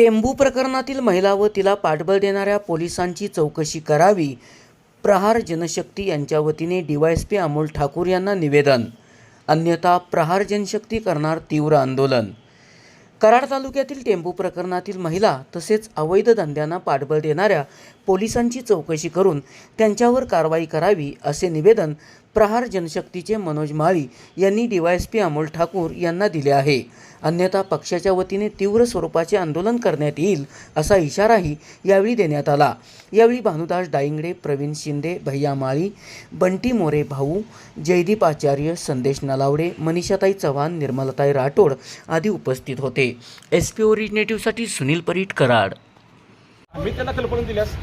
टेंबू प्रकरणातील महिला व तिला पाठबळ देणाऱ्या पोलिसांची चौकशी करावी प्रहार जनशक्ती यांच्या वतीने डीवायएसपी अमोल ठाकूर यांना निवेदन. अन्यथा प्रहार जनशक्ती करणार तीव्र आंदोलन. कराड तालुक्यातील टेंबू प्रकरणातील महिला तसेच अवैध धंद्यांना पाठबळ देणाऱ्या पोलिसांची चौकशी करून त्यांच्यावर कारवाई करावी असे निवेदन प्रहार जनशक्तीचे मनोज माळी यांनी डीवायएसपी अमोल ठाकूर यांना दिले आहे. अन्यथा पक्षाच्या वतीने तीव्र स्वरूपाचे आंदोलन करण्यात येईल असा इशाराही यावेळी देण्यात आला. यावेळी भानुदास डाईंगडे प्रवीण शिंदे भैया माळी बंटी मोरे भाऊ जयदीप आचार्य संदेश नलावडे मनीषाताई चव्हाण निर्मलताई राठोड आदी उपस्थित होते. एस पी ओरिजिनेटिव्हसाठी सुनील परीट कराड. मी त्यांना कल्पना दिल्यास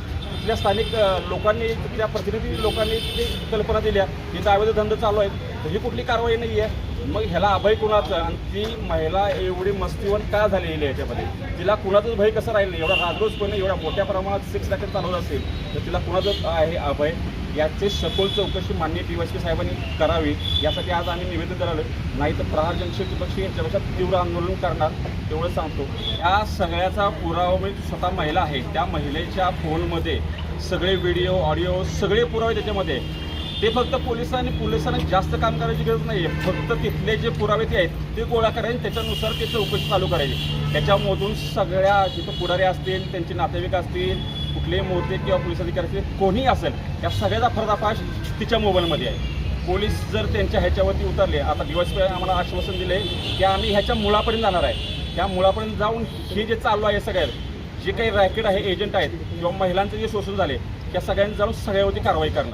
तिथल्या स्थानिक लोकांनी तिथल्या प्रतिनिधी लोकांनी तिथे कल्पना दिल्या तिथं अवैध धंदा चालू आहे ही कुठली कारवाई नाही आहे मग ह्याला अभय कुणाचं? आणि ती महिला एवढी मस्तीवन का झालेली आहे याच्यामध्ये? तिला कुणाचंच भय कसं राहिलं नाही? एवढा राजरोजपणे एवढ्या मोठ्या प्रमाणात सिक्स रॅकेट चालवत असेल तर तिला कुणाचं आहे अभय? याचे सखोल चौकशी माननीय टी वाय साहेबांनी करावी यासाठी आज आम्ही निवेदन करावं नाही तर प्रहार जनशक्ती पक्षी यांच्यापेक्षा तीव्र आंदोलन करणार तेवढं सांगतो. या सगळ्याचा पुरावा म्हणजे स्वतः महिला आहे त्या महिलेच्या फोनमध्ये सगळे व्हिडिओ ऑडिओ सगळे पुरावे त्याच्यामध्ये. ते फक्त पोलिसांनी पोलिसांना जास्त काम करायची गरज नाही आहे फक्त तिथले जे पुरावे ते आहेत ते गोळा करायचे त्याच्यानुसार ते चौकशी चालू करायची. त्याच्यामधून सगळ्या जिथं पुढारी असतील त्यांचे नातेवाईक असतील कुठलेही मोठे किंवा पोलीस अधिकारी कोणी कोणीही असेल या सगळ्याचा पर्दाफाश तिच्या मोबाईलमध्ये आहे. पोलीस जर त्यांच्या ह्याच्यावरती उतरले आता दिवस आम्हाला आश्वासन दिले की आम्ही ह्याच्या मुळापर्यंत जाणार आहे. त्या मुळापर्यंत जाऊन हे जे चालू आहे सगळ्यात जे काही रॅकेट आहे एजंट आहेत किंवा महिलांचे जे शोषण झाले त्या सगळ्यांनी जाऊन सगळ्यावरती कारवाई करणार.